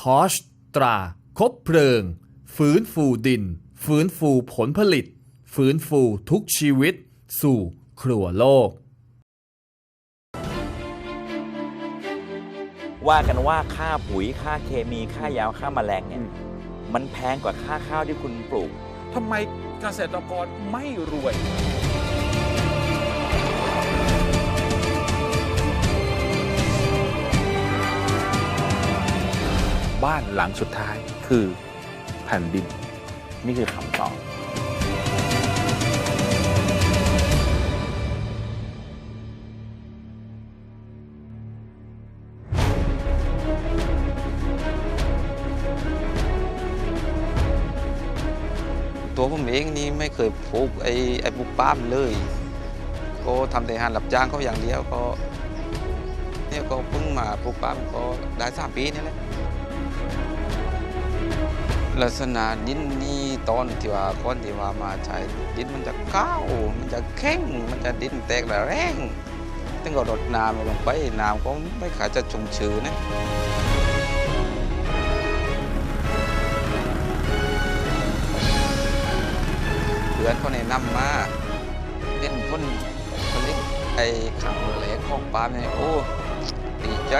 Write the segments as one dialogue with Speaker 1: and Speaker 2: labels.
Speaker 1: ทอชตรา คบเพลิง ฟื้นฟูดิน ฟื้นฟูผลผลิต ฟื้นฟูทุกชีวิต สู่ครัวโลก
Speaker 2: ว่ากันว่าค่าปุ๋ยค่าเคมีค่ายาค่าแมลงเนี่ยมันแพงกว่าค่าข้าวที่คุณปลูก
Speaker 3: ทำไมเกษตรกรไม่รวย บ้านหลังสุดท้ายคือแผ่นดิน นี่คือคำตอบ
Speaker 4: ตัวผมเองนี่ไม่เคยปลูกไอ้ไอ้ปลูกป้ามเลย ก็ทำแต่งานรับจ้างเขาอย่างเดียวก็เนี่ยก็เพิ่งมาปลูกป้ามก็ได้สามปีนี่แหละ ลักษณะดินนี่ตอนที่ว่าก่อนที่ว่ามาใช้ดินมันจะก้าวมันจะแข็งมันจะดินแตกระแรงตั้งก็รดน้ำลงไปน้ำก็ไม่ขาดจะชุ่มชื้นนะเพื่อนเขาแนะนำมาเล่นพ่นผลิตไอ้ขังแหลกของปล์มเนี่ยโอ้ดีใจ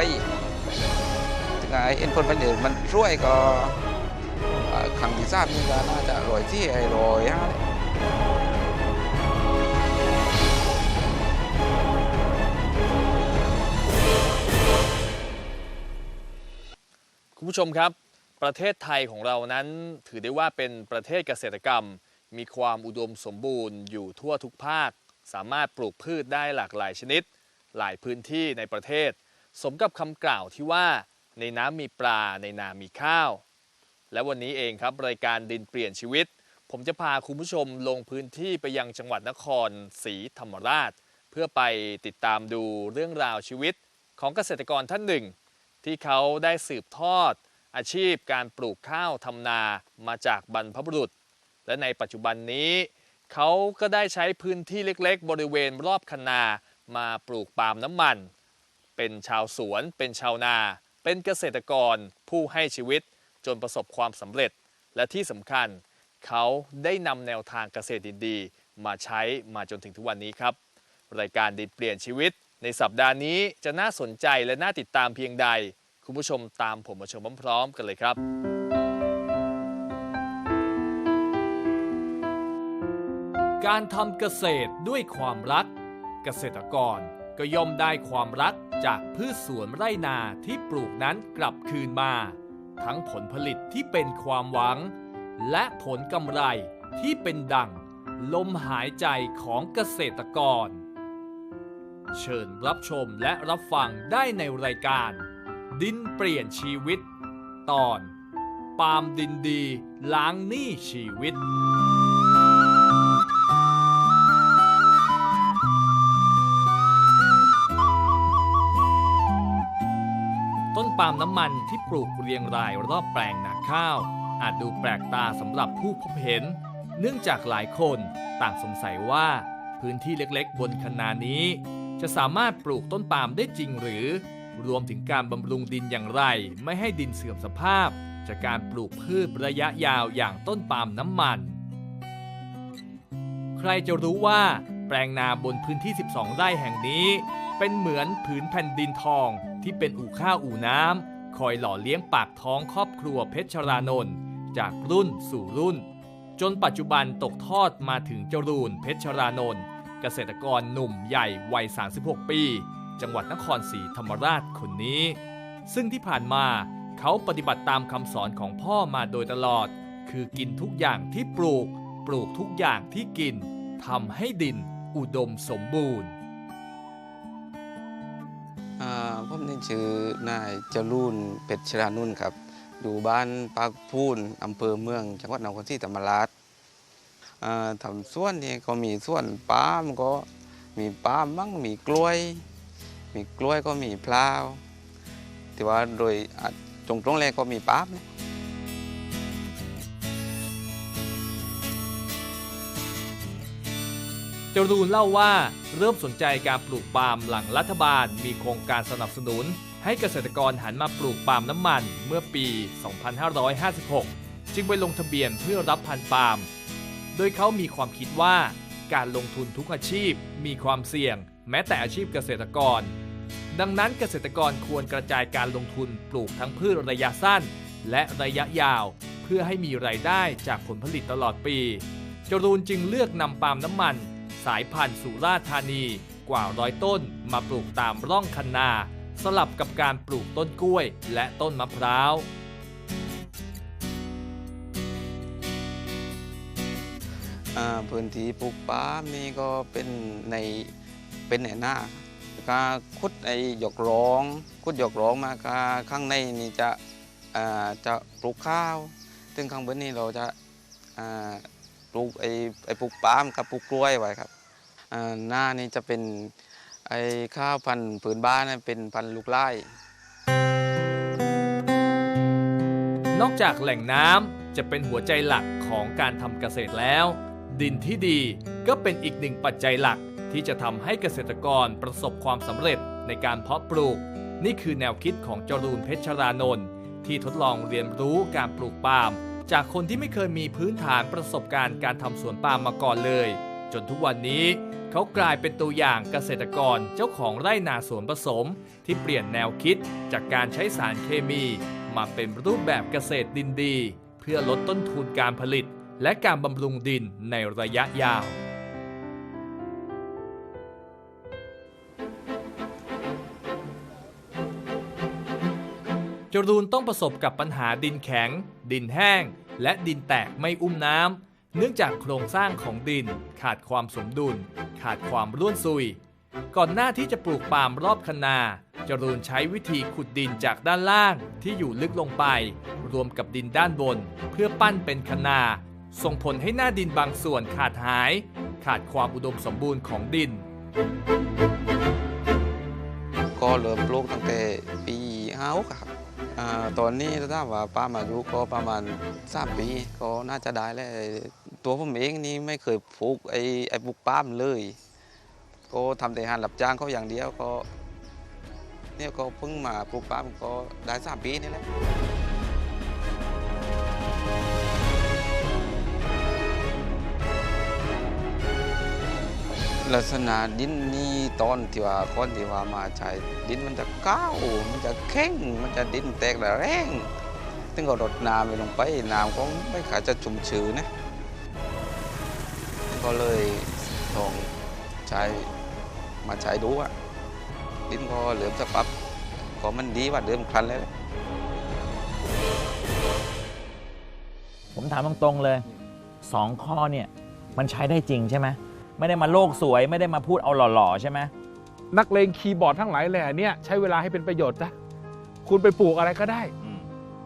Speaker 4: ถึงไอ้เอ็นพ่นผลิตมันช่วยก็ เอ่อขังที่ทราบนี่ก็น่าจะอร่อยที่ไอ้รอยฮะ
Speaker 1: คุณผู้ชมครับ ประเทศไทยของเรานั้นถือได้ว่าเป็นประเทศเกษตรกรรม มีความอุดมสมบูรณ์อยู่ทั่วทุกภาค สามารถปลูกพืชได้หลากหลายชนิด หลายพื้นที่ในประเทศ สมกับคำกล่าวที่ว่าในน้ำมีปลาในนามีข้าว และวันนี้เองครับรายการดินเปลี่ยนชีวิต ผมจะพาคุณผู้ชมลงพื้นที่ไปยังจังหวัดนครศรีธรรมราช เพื่อไปติดตามดูเรื่องราวชีวิตของเกษตรกรท่านหนึ่ง ที่เขาได้สืบทอด อาชีพการปลูกข้าวทำนามาจากบรรพบุรุษ และในปัจจุบันนี้ เขาก็ได้ใช้พื้นที่เล็กๆ บริเวณรอบคันนามาปลูกปาล์มน้ำมัน เป็นชาวสวน เป็นชาวนา เป็นเกษตรกรผู้ให้ชีวิต จนประสบความสำเร็จ และที่สำคัญเขาได้นำแนวทางเกษตรดีๆ มาใช้มาจนถึงทุกวันนี้ครับ รายการดินเปลี่ยนชีวิต ในสัปดาห์นี้จะน่าสนใจและน่าติดตามเพียงใด คุณผู้ชมตามผมมาชมพร้อมๆกันเลยครับการทำเกษตรด้วยความรัก เกษตรกรก็ย่อมได้ความรักจากพืชสวนไร่นาที่ปลูกนั้นกลับคืนมา ทั้งผลผลิตที่เป็นความหวัง และผลกำไรที่เป็นดั่งลมหายใจของเกษตรกร เชิญรับชมและรับฟังได้ในรายการ ดินเปลี่ยนชีวิต ตอน ปาล์มดินดีล้างหนี้ชีวิต ปาล์มน้ำมันที่ปลูกเรียงรายรอบแปลงนาข้าว อาจดูแปลกตาสำหรับผู้พบเห็น เนื่องจากหลายคนต่างสงสัยว่า พื้นที่เล็กๆ บนคันนานี้ จะสามารถปลูกต้นปาล์มได้จริงหรือ รวมถึงการบำรุงดินอย่างไร ไม่ให้ดินเสื่อมสภาพ จากการปลูกพืชระยะยาวอย่างต้นปาล์มน้ำมัน ใครจะรู้ว่า แปลงนาบนพื้นที่ 12 ไร่แห่งนี้ เป็นเหมือนผืนแผ่นดินทอง ที่เป็นอู่ข้าวอู่น้ำคอยหล่อเลี้ยงปากท้องครอบครัวเพชรรานนท์จากรุ่นสู่รุ่น จนปัจจุบันตกทอดมาถึงจรูนเพชรรานนท์เกษตรกรหนุ่มใหญ่วัย 36 ปี จังหวัดนครศรีธรรมราชคนนี้ ซึ่งที่ผ่านมาเขาปฏิบัติตามคำสอนของพ่อมาโดยตลอด คือกินทุกอย่างที่ปลูก ปลูกทุกอย่างที่กินทำให้ดินอุดมสมบูรณ์
Speaker 4: ผมนี่ชื่อนายจรูนเป็ดชรานุ่นครับ อยู่บ้านปากพูนอำเภอเมือง จังหวัดนครศรีธรรมราชทำสวนนี่ก็มีสวนปาล์มก็มีปาล์มมั่งมีกล้วย มีกล้วยก็มีพลาวแต่ว่าโดยตรงตรงๆเลยก็มีปาล์มนะ
Speaker 1: จรูนเล่าว่าเริ่มสนใจการปลูกปาล์มหลังรัฐบาลมีโครงการสนับสนุน ให้เกษตรกรหันมาปลูกปาล์มน้ำมันเมื่อปี 2556 จึงไปลงทะเบียนเพื่อรับพันธุ์ปาล์ม โดยเขามีความคิดว่าการลงทุนทุกอาชีพมีความเสี่ยง แม้แต่อาชีพเกษตรกร ดังนั้นเกษตรกรควรกระจายการลงทุนปลูกทั้งพืชระยะสั้น และระยะยาว เพื่อให้มีรายได้จากผลผลิตตลอดปี จรูนจึงเลือกนำปาล์มน้ำมัน สายพันธุ์สุราษฎร์ธานีกว่าร้อยต้นมาปลูกตามร่องคันนา สลับกับการปลูกต้นกล้วยและต้นมะพร้าว
Speaker 4: พื้นที่ปลูกปามนี่ก็เป็นในเป็นในหน้าก็ขุดไอ้หยกร้องขุดหยกร้องมาก็ข้างในนี่จะจะปลูกข้าว ซึ่งข้างบนนี่เราจะ ปลูกไอ้ไอ้ปลูกปาล์มกับปลูกกล้วยไว้ครับหน้านี่จะเป็นไอ้ข้าวพันธุ์ผืนบ้านเป็นพันธุ์ลูกไร่
Speaker 1: นอกจากแหล่งน้ำจะเป็นหัวใจหลักของการทำเกษตรแล้ว ดินที่ดีก็เป็นอีกหนึ่งปัจจัยหลักที่จะทำให้เกษตรกรประสบความสำเร็จในการเพาะปลูก นี่คือแนวคิดของจรูนเพชรรานนท์ที่ทดลองเรียนรู้การปลูกปาล์ม จากคนที่ไม่เคยมีพื้นฐานประสบการณ์การทำสวนปาล์มมาก่อนเลย จนทุกวันนี้เขากลายเป็นตัวอย่างเกษตรกรเจ้าของไร่นาสวนผสม ที่เปลี่ยนแนวคิดจากการใช้สารเคมี มาเป็นรูปแบบเกษตรดินดี เพื่อลดต้นทุนการผลิต และการบำรุงดินในระยะยาว จรูนต้องประสบกับปัญหาดินแข็ง ดินแห้ง และดินแตกไม่อุ้มน้ำ เนื่องจากโครงสร้างของดินขาดความสมดุล ขาดความร่วนซุย ก่อนหน้าที่จะปลูกปาล์มรอบคนา จรูนใช้วิธีขุดดินจากด้านล่างที่อยู่ลึกลงไป รวมกับดินด้านบน เพื่อปั้นเป็นคนา ส่งผลให้หน้าดินบางส่วนขาดหาย ขาดความอุดมสมบูรณ์ของดิน
Speaker 4: ก็เริ่มปลูกตั้งแต่ปีห้าครับ อาตอนนี้ถ้าว่าป้ามาดูก็ประมาณสามปีก็น่าจะได้แล้วตัวผมเองนี่ไม่เคยปลูกไอ้ไอ้ปลูกป้ามเลย ก็ทำแต่หานรับจ้างเขาอย่างเดียวก็เนี่ยก็เพิ่งมาปลูกป้ามก็ได้สามปีนี่แหละ ลักษณะดินนี่ตอนที่ว่าก่อนที่ว่ามาใช้ดินมันจะก้าวมันจะแข็งมันจะดินแตกระแรงถึงก็รดน้ำไปลงไปน้ำก็ไม่ขาดจะชุ่มชื้นนะก็เลยลองใช้มาใช้ดูอะดินก็เหลือมสปับก็มันดีกว่าเดิมครันเลย
Speaker 2: ผมถามตรงๆเลยสองข้อเนี่ยมันใช้ได้จริงใช่ไหม ไม่ได้มาโลกสวย ไม่ได้มาพูดเอาหล่อๆใช่ไหม
Speaker 5: นักเลงคีย์บอร์ดทั้งหลายแหล่เนี่ยใช้เวลาให้เป็นประโยชน์นะคุณไปปลูกอะไรก็ได้
Speaker 2: อืม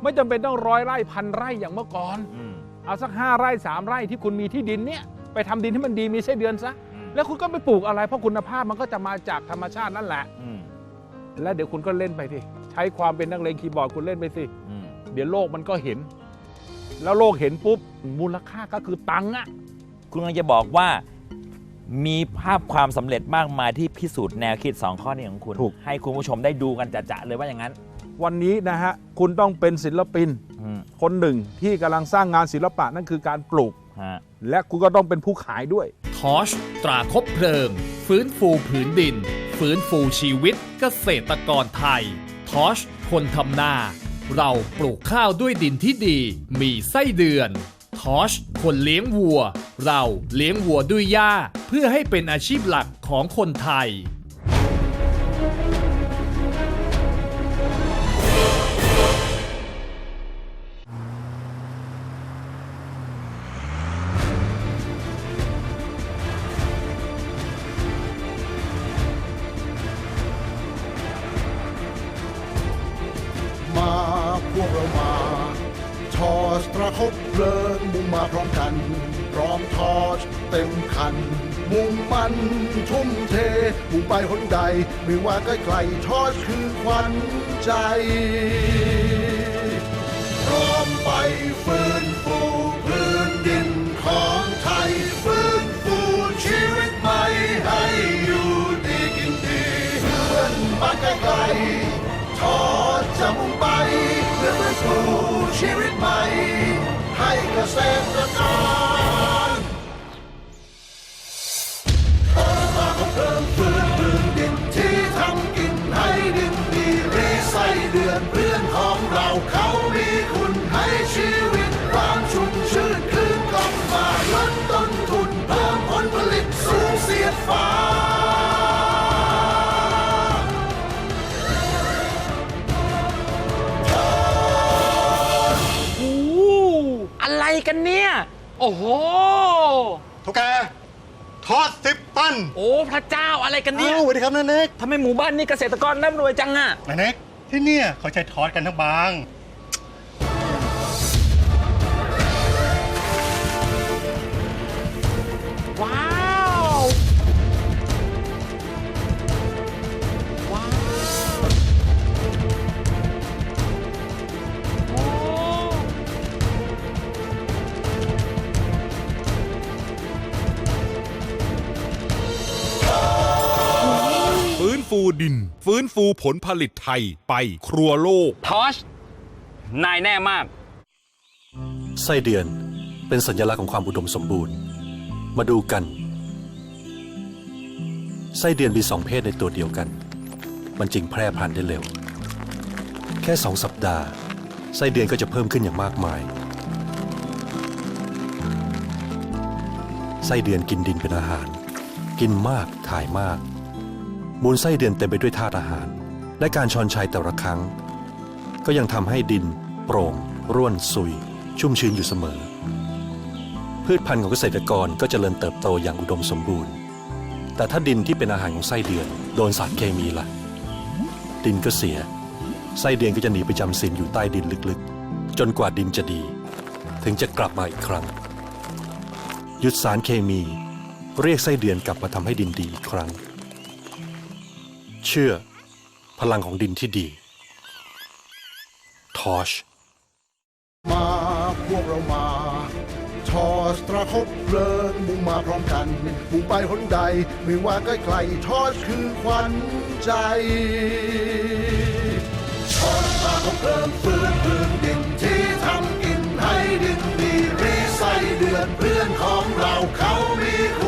Speaker 5: ไม่จำเป็นต้องร้อยไร่พันไร่อย่างเมื่อก่อน
Speaker 2: อืม
Speaker 5: เอาสักห้าไร่สามไร่ที่คุณมีที่ดินเนี่ยไปทำดินให้มันดีมีไส้เดือนซะ
Speaker 2: อืม
Speaker 5: แล้วคุณก็ไปปลูกอะไร เพราะคุณภาพมันก็จะมาจากธรรมชาตินั่นแหละ
Speaker 2: อืม
Speaker 5: แล้วเดี๋ยวคุณก็เล่นไปสิใช้ความเป็นนักเลงคีย์บอร์ดคุณเล่นไปสิ
Speaker 2: อืม
Speaker 5: เดี๋ยวโลกมันก็เห็น แล้วโลกเห็นปุ๊บมูลค่าก็คือตังค์อะ
Speaker 2: คุณกำลังจะบอกว่า มีภาพความสำเร็จมากมายที่พิสูจน์แนวคิด 2 ข้อนี้ของคุณให้คุณผู้ชมได้ดูกันจะๆเลยว่าอย่างนั้น
Speaker 5: วันนี้นะฮะคุณต้องเป็นศิลปิน
Speaker 2: อืม
Speaker 5: คนหนึ่งที่กำลังสร้างงานศิลปะนั่นคือการปลูก
Speaker 2: ฮะ
Speaker 5: และคุณก็ต้องเป็นผู้ขายด้วย
Speaker 1: ทอชตราคบเพลิง ฟื้นฟูผืนดิน ฟื้นฟูชีวิตเกษตรกรไทย ทอชคนทำนา เราปลูกข้าวด้วยดินที่ดี มีไส้เดือน ทอชคนเลี้ยงวัว เราเลี้ยงวัวด้วยหญ้า เพื่อให้เป็นอาชีพหลักของคนไทย
Speaker 6: มุ่งมันทุ่มเท มุ่งไปหนใด ไม่ว่าใกล้ๆทอชคือควันใจพร้อมไปฟื้นฟูพื้นดินของไทยฟื้นฟูชีวิตใหม่ให้อยู่ดีกินดีเพื่อนบ้านไกลทอสู่มฟื้นฟูชีวิตใหม่ให้เกษตรกร เพิ่มฟื้นพื้นดินที่ทำกินให้ดินดีรีไซเดือนเพื่อนของเราเขามีคุณให้ชีวิตความชุ่มชื่นคืนกลับมาลดต้นทุนเพิ่มผลผลิตสูงเสียดฟ้า
Speaker 2: โอ้อะไรกันเนี่ย โอ้โห
Speaker 7: ทุกแก ทอดสิบตัน
Speaker 2: โอ้พระเจ้าอะไรกันเนี่ย
Speaker 7: อ้าวสวัสดีครับนาเน็ก
Speaker 2: ทำไมหมู่บ้านนี้เกษตรกรร่ำรวยจังอะ
Speaker 7: นาเน็กที่เนี่ยเขาใช้ทอดกันทั้งบาง
Speaker 8: ฟื้นฟูดิน ฟื้นฟูผลผลิตไทยไปครัวโลก
Speaker 2: ทอช นายแน่มาก
Speaker 9: ไส้เดือนเป็นสัญลักษณ์ของความอุดมสมบูรณ์ มาดูกัน ไส้เดือนมีสองเพศในตัวเดียวกัน มันจึงแพร่พันธุ์ได้เร็ว แค่สองสัปดาห์ ไส้เดือนก็จะเพิ่มขึ้นอย่างมากมาย ไส้เดือนกินดินเป็นอาหาร กินมากถ่ายมาก มูลไส้เดือนเต็มไปด้วยธาตุอาหาร และการชอนชัยแต่ละครั้ง ก็ยังทำให้ดิน โปร่ง ร่วนซุย ชุ่มชื้นอยู่เสมอ พืชพันธุ์ของเกษตรกรก็จเจริญเติบโตอย่างอุดมสมบูรณ์ แต่ถ้าดินที่เป็นอาหารของไส้เดือน โดนสารเคมีล่ะ ดินก็เสีย ไส้เดือนก็จะหนีไปจำศีลอยู่ใต้ดินลึกๆ จนกว่าดินจะดี ถึงจะกลับมาอีกครั้ง หยุดสารเคมี เรียกไส้เดือนกลับมาทำให้ดินดีอีกครั้ง เชื่อ พลังของดินที่ดี ทอช
Speaker 6: มาพวกเรามาทอสตราคบเพลิงมุ่งมาพร้อมกันมุ่งไปหนใด ไม่ว่าใกล้ๆทอสคือควันใจทอสตราคบเพลิงฟื้นพื้นดินที่ทำกินให้ดินดีรีไซเดือนเพื่อนของเราเขามีคุณ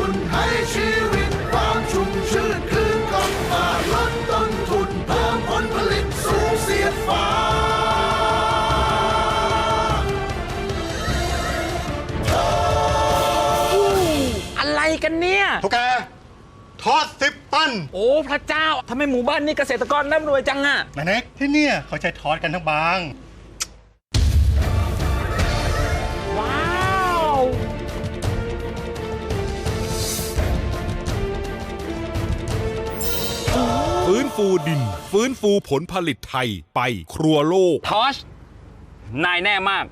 Speaker 6: กันเนี่
Speaker 2: ย
Speaker 7: ทุกแกทอดสิบตัน
Speaker 2: โอ้ พระเจ้าทำไมหมู่บ้านนี้เกษตรกรร่ำรวยจังอะ
Speaker 7: นาเน็กที่เนี่ยเขาใช้ทอดกันทั้งบาง
Speaker 2: ว้าว
Speaker 8: ฟื้นฟูดิน ฟื้นฟูผลผลิตไทยไปครัวโลก
Speaker 2: ทอชนายแน่มาก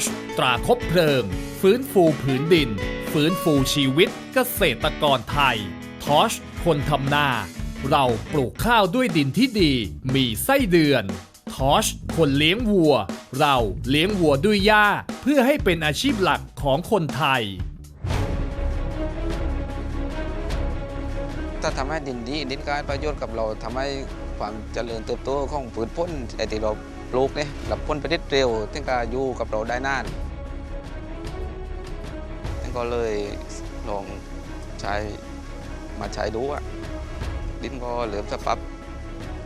Speaker 1: ชตราคบเพลิง ฟื้นฟูผืนดิน ฟื้นฟูชีวิตเกษตรกรไทย ทอชคนทำนา เราปลูกข้าวด้วยดินที่ดี มีไส้เดือน ทอชคนเลี้ยงวัว เราเลี้ยงวัวด้วยหญ้า เพื่อให้เป็นอาชีพหลักของคนไทย
Speaker 4: ถ้าทำให้ดินดีดินก็ให้ประโยชน์กับเราทำให้ความเจริญเติบโตของพืชผลไอ้ที่เรา ปลูกเนี่ยรับผลผลิตเร็วถึงก็อยู่กับเราได้นานทั้งก็เลยลองใช้มาใช้ดูอะดินก็เหลือมสปับ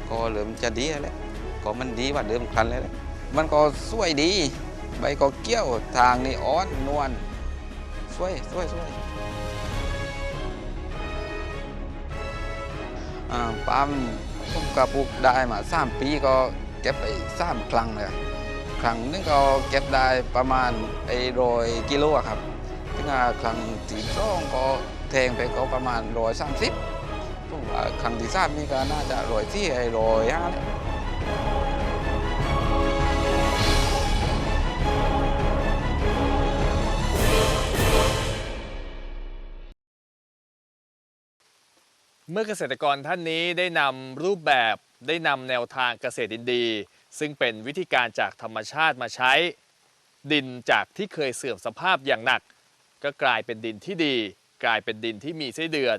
Speaker 4: ก็เหลือมจะดีแล้วก็มันดีกว่าเดิมคันเลยแหละมันก็สวยดี ใบก็เกี้ยวทางนี่อ่อนนวลสวยสวยสวยปาล์มผมก็ปลูกได้มาสามปีก็ เก็บไปสามครั้งเลยครั้งนึงก็เก็บได้ประมาณไอ้รอยกิโลครับถึงอาครั้งที่สองก็แทงไปก็ประมาณรอยสามสิบผมว่าครั้งที่สามนี่ก็น่าจะรอยที่ไอ้รอยห้าแล้ว
Speaker 10: เมื่อเกษตรกรท่านนี้ได้นำรูปแบบได้นำแนวทางเกษตรอินทรีย์ซึ่งเป็นวิธีการจากธรรมชาติมาใช้ ดินจากที่เคยเสื่อมสภาพอย่างหนัก ก็กลายเป็นดินที่ดี กลายเป็นดินที่มีไส้เดือน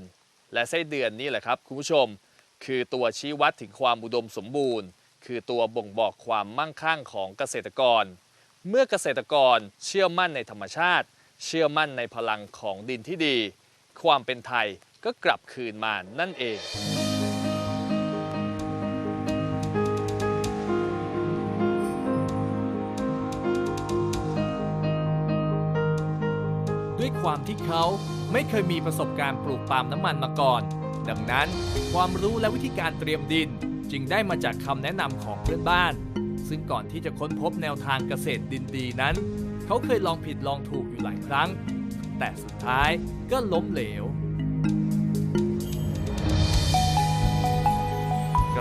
Speaker 10: และไส้เดือนนี่แหละครับคุณผู้ชม คือตัวชี้วัดถึงความอุดมสมบูรณ์ คือตัวบ่งบอกความมั่งคั่งของเกษตรกร เมื่อเกษตรกรเชื่อมั่นในธรรมชาติ เชื่อมั่นในพลังของดินที่ดี ความเป็นไทย ก็กลับคืนมานั่นเอง
Speaker 1: ด้วยความที่เขาไม่เคยมีประสบการณ์ปลูกปาล์มน้ำมันมาก่อน ดังนั้นความรู้และวิธีการเตรียมดินจึงได้มาจากคำแนะนำของเพื่อนบ้าน ซึ่งก่อนที่จะค้นพบแนวทางเกษตรดินดีนั้น เขาเคยลองผิดลองถูกอยู่หลายครั้ง แต่สุดท้ายก็ล้มเหลว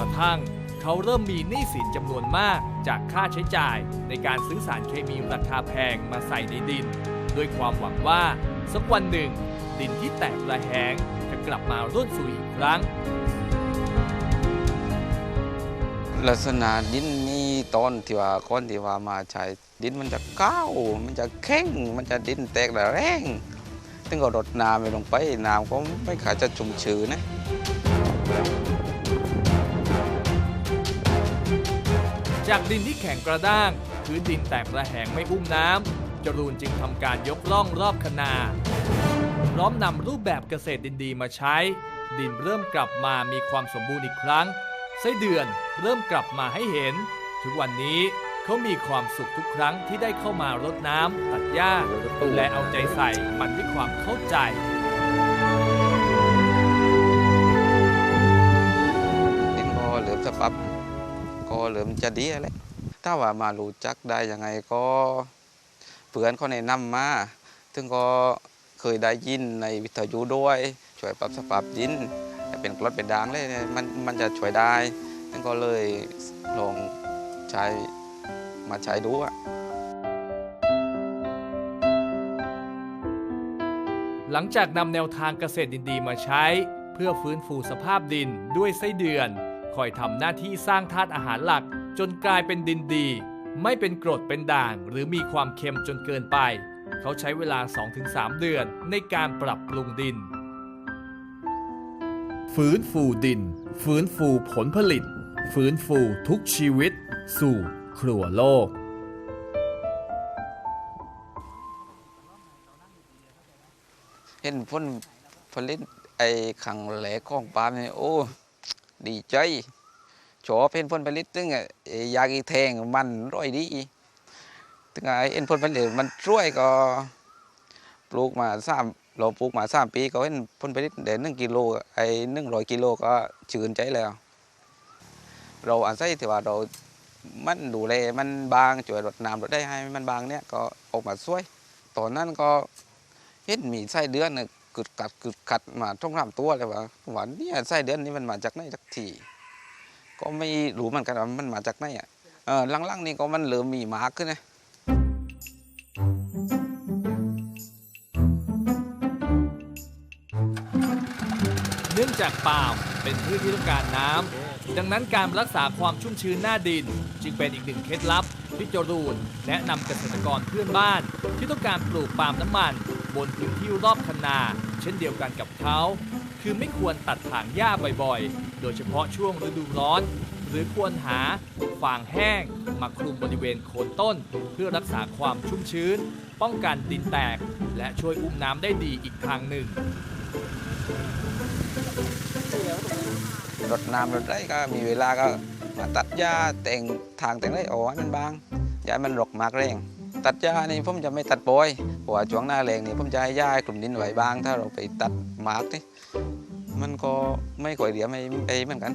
Speaker 1: ระทั่ง เขาเริ่มมีหนี้สินจำนวนมากจากค่าใช้จ่ายในการซื้อสารเคมีราคาแพงมาใส่ในดิน ด้วยความหวังว่าสักวันหนึ่ง ดินที่แตกระแหงจะกลับมาร่วนสุยอีกครั้ง
Speaker 4: ลักษณะดินนี่ตอนที่ว่าก่อนที่ว่ามาใช้ดินมันจะก้าวมันจะแข็งมันจะดินแตกระแรงถึงก็รดน้ำไปลงไปน้ำก็ไม่ขาดจะชุ่มชื้นนะ
Speaker 1: จากดินที่แข็งกระด้างพื้นดินแตกระแหงไม่อุ้มน้ำจรูนจึงทำการยกร่องรอบคนา พร้อมนำรูปแบบเกษตรดินดีมาใช้ ดินเริ่มกลับมามีความสมบูรณ์อีกครั้งไส้เดือนเริ่มกลับมาให้เห็น ทุกวันนี้เขามีความสุขทุกครั้งที่ได้เข้ามารดน้ำตัดหญ้าและเอาใจใส่มันด้วยความเข้าใจ
Speaker 4: ดินก็เหลือมสปับ เหลือมจะดีอะไรถ้าว่ามารู้จักได้ยังไงก็เพื่อนเขาแนะนำมาถึงก็เคยได้ยินในวิทยุด้วย ช่วยปรับสภาพดินให้เป็นกรดเป็นด่างเลยเนี่ยมันมันจะช่วยได้ถึงก็เลยลองใช้มาใช้ดูอะ
Speaker 1: หลังจากนำแนวทางเกษตรดินดีมาใช้ เพื่อฟื้นฟูสภาพดินด้วยไส้เดือน คอยทำหน้าที่สร้างธาตุอาหารหลักจนกลายเป็นดินดี ไม่เป็นกรดเป็นด่าง หรือมีความเค็มจนเกินไป เขาใช้เวลา 2-3 เดือนในการปรับปรุงดิน ฟื้นฟูดิน ฟื้นฟูผลผลิต ฟื้นฟูทุกชีวิต สู่ครัวโลก
Speaker 4: เห็นผลผลิตไอ้ขังแหลกของปาล์มเนี่ยโอ้ ดีใจชอบเห็นผลผลิตตึงไอ้ยากีแทงมันร่อยดีตึงไอเห็นผลผลิตมันช่วยก็ปลูกมาสามเราปลูกมาสามปีก็เห็นผลผลิตเดือนหนึ่งกิโลไอ้หนึ่งร้อยกิโลก็ชื่นใจแล้ว เราอาศัยที่ว่าเรามันดูแลมันบางช่วยรดน้ำรดได้ให้มันบางเนี่ยก็ออกมาสวยตอนนั้นก็เห็นมีไส้เดือนน่ะ กึดกัดกึดกัดมาท่องรำตัวเลยว่าหวานเนี่ยไส้เดือนนี่มันมาจากไหนสักทีก็ไม่รู้เหมือนกันว่ามันมาจากไหนอะเออลังๆนี่ก็มันเริ่มมีหมาขึ้นนะ
Speaker 1: เนื่องจากปาล์มเป็นพืชที่ต้องการน้ำดังนั้นการรักษาความชุ่มชื้นหน้าดิน จึงเป็นอีกหนึ่งเคล็ดลับที่จรูนแนะนำเกษตรกรเพื่อนบ้านที่ต้องการปลูกปาล์มน้ำมัน บนพื้นที่รอบคันนา เช่นเดียวกันกับเขา คือไม่ควรตัดถางหญ้าบ่อยๆ โดยเฉพาะช่วงฤดูร้อน หรือควรหาฟางแห้งมาคลุมบริเวณโคนต้น เพื่อรักษาความชุ่มชื้น ป้องกันดินแตก และช่วยอุ้มน้ำได้ดีอีกทางหนึ่ง
Speaker 4: รดน้ำรดได้ก็มีเวลาก็มาตัดหญ้าแต่งทางแต่งไรอ๋อให้มันบางอย่าให้มันหลกมากแรง ตัดหญ้านี่ผมจะไม่ตัดปล่อยเพราะว่าช่วงหน้าแรงนี่ผมจะให้หญ้าให้กลุ่มดินไหวบาง ถ้าเราไปตัดหมากนี่มันก็ไม่ก่อยเดียไม่ไอเหมือนกัน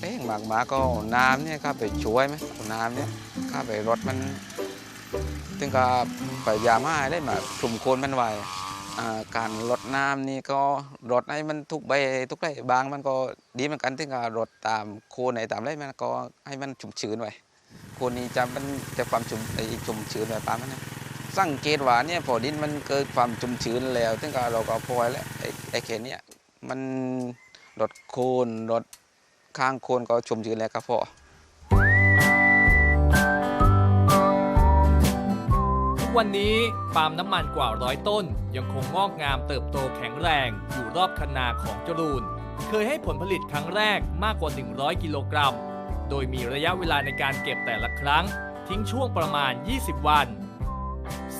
Speaker 4: เอ้หมากหมาก็น้ำเนี่ยข้าไปช่วยไหมน้ำเนี่ยข้าไปรดมันถึงกับพยายามให้ได้มาคลุมโคนมันไว้การรดน้ำนี่ก็รดให้มันทุกใบทุกไรบางมันก็ดีเหมือนกันถึงกับรดตามโคนไหนตามไรมันก็ให้มันชุ่มชื้นไว้ คนนี้จะมันจะความชุ่มไอชุ่มชื้นแบบปามันนสังเกตว่าเนี่ยพอดินมันเกิดความชุ่มชื้นแล้วถึงก็เราก็พอยแล้วไอไอเขนเนี่ยมันรดโคนรดข้างโคนก็ชุ่มชื้นแล้วก็พอ
Speaker 1: กวันนี้ปาล์มน้ำมันกว่าร้อยต้น ยังคงงอกงามเติบโตแข็งแรงอยู่รอบคันนาของจรูน เคยให้ผลผลิตครั้งแรกมากกว่า 100 กิโลกรัม โดยมีระยะเวลาในการเก็บแต่ละครั้ง ทิ้งช่วงประมาณ 20 วัน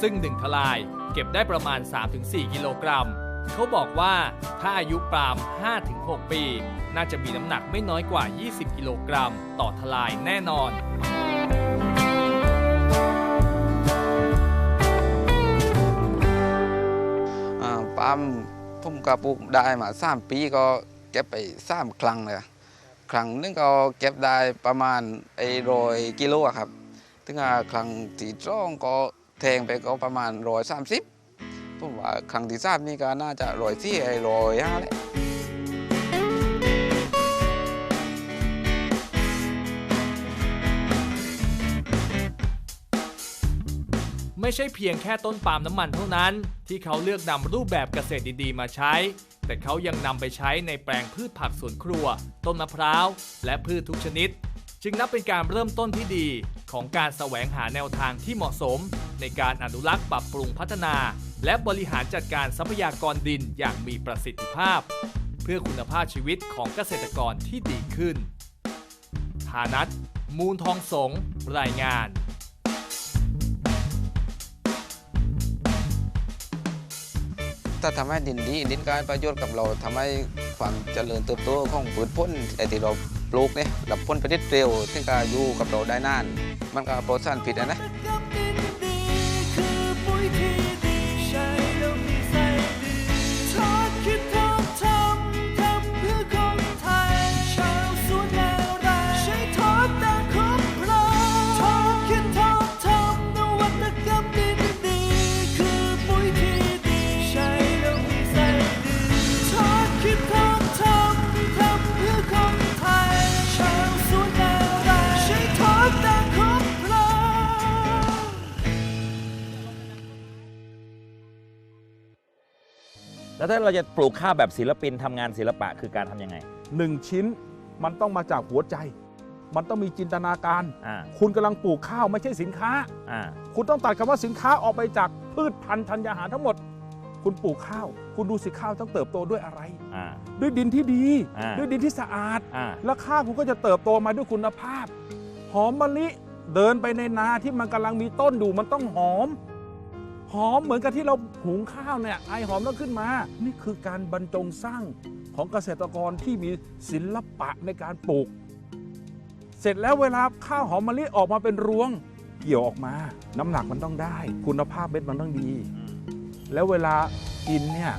Speaker 1: ซึ่งหนึ่งทลายเก็บได้ประมาณ 3-4 กิโลกรัม เขาบอกว่าถ้าอายุปาล์ม 5-6 ปี น่าจะมีน้ำหนักไม่น้อยกว่า 20 กิโลกรัม ต่อทลายแน่นอน
Speaker 4: ปาล์มผมก็ปลูกได้มาสามปีก็เก็บไปสามครั้งเลย ครั้งนึงก็เก็บได้ประมาณไอ้ร้อยกิโลครับ ถึงอ่าครั้งที่สองก็แทงไปก็ประมาณร้อยสามสิบผมว่าครั้งที่สามนี่ก็น่าจะร้อยสี่ไอ้ร้อยห้าแหละ
Speaker 1: ไม่ใช่เพียงแค่ต้นปาล์มน้ำมันเท่านั้น ที่เขาเลือกนำรูปแบบเกษตรดี ๆ มาใช้ แต่เขายังนำไปใช้ในแปลงพืชผักสวนครัว ต้นมะพร้าว และพืชทุกชนิด จึงนับเป็นการเริ่มต้นที่ดีของการแสวงหาแนวทางที่เหมาะสม ในการอนุรักษ์ปรับปรุงพัฒนา และบริหารจัดการทรัพยากรดินอย่างมีประสิทธิภาพ เพื่อคุณภาพชีวิตของเกษตรกรที่ดีขึ้นฐานัทมูลทองสงรายงาน
Speaker 4: ถ้าทำให้ดินดีดินการประโยชน์กับเราทำให้ความเจริญเติบโตของพืชผลไอ้ที่เราปลูกเนี่ยหลับพ่นไปได้เร็วซึ่งก็อยู่กับเราได้นาน มันก็ปลอดสารพิษนะนะ
Speaker 2: ถ้าเราจะปลูกข้าวแบบศิลปินทำงานศิลปะคือการทำยังไง
Speaker 5: หนึ่งชิ้นมันต้องมาจากหัวใจ มันต้องมีจินตนาการ
Speaker 2: อ่า
Speaker 5: คุณกำลังปลูกข้าวไม่ใช่สินค้า
Speaker 2: อ่า
Speaker 5: คุณต้องตัดคำว่าสินค้าออกไปจากพืชพันธุ์ธัญญาหารทั้งหมด คุณปลูกข้าว คุณดูสิข้าวต้องเติบโตด้วยอะไร
Speaker 2: อ่า
Speaker 5: ด้วยดินที่ดี
Speaker 2: อ่า
Speaker 5: ด้วยดินที่สะอาด
Speaker 2: อ่า
Speaker 5: แล้วข้าวคุณก็จะเติบโตมาด้วยคุณภาพ หอมมะลิเดินไปในนาที่มันกำลังมีต้นอยู่มันต้องหอม หอมเหมือนกับที่เราหุงข้าวเนี่ยไอหอมต้องขึ้นมา นี่คือการบรรจงสร้างของเกษตรกรที่มีศิลปะในการปลูก เสร็จแล้วเวลาข้าวหอมมะลิออกมาเป็นรวง เกี่ยวออกมา น้ำหนักมันต้องได้ คุณภาพเม็ดมันต้องดี แล้วเวลากินเนี่ย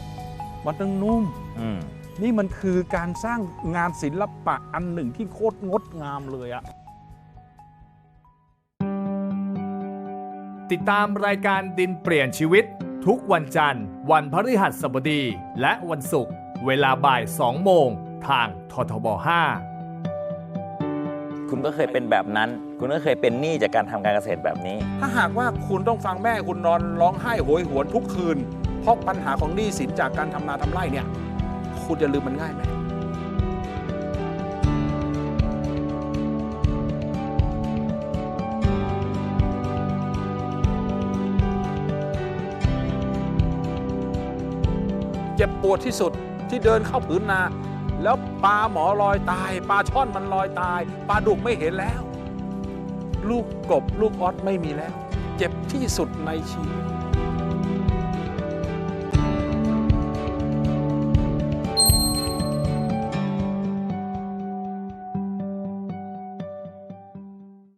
Speaker 5: มันต้องนุ่ม
Speaker 2: อืม
Speaker 5: นี่มันคือการสร้างงานศิลปะอันหนึ่งที่โคตรงดงามเลยอะ
Speaker 1: ติดตามรายการดินเปลี่ยนชีวิต ทุกวันจันทร์ วันพฤหัสบดี และวันศุกร์เวลาบ่าย 2 โมง ทางททบ 5
Speaker 2: คุณก็เคยเป็นแบบนั้น คุณก็เคยเป็นหนี้จากการทำการเกษตรแบบนี้
Speaker 5: ถ้าหากว่าคุณต้องฟังแม่คุณนอนร้องไห้โหยหวนทุกคืน เพราะปัญหาของหนี้สินจากการทำนาทำไร่เนี่ย คุณจะลืมมันง่ายไหม เจ็บปวดที่สุดที่เดินเข้าผืนนา แล้วปลาหมอลอยตาย ปลาช่อนมันลอยตาย ปลาดุกไม่เห็นแล้ว ลูกกบลูกออสไม่มีแล้ว เจ็บที่สุดในชีวิต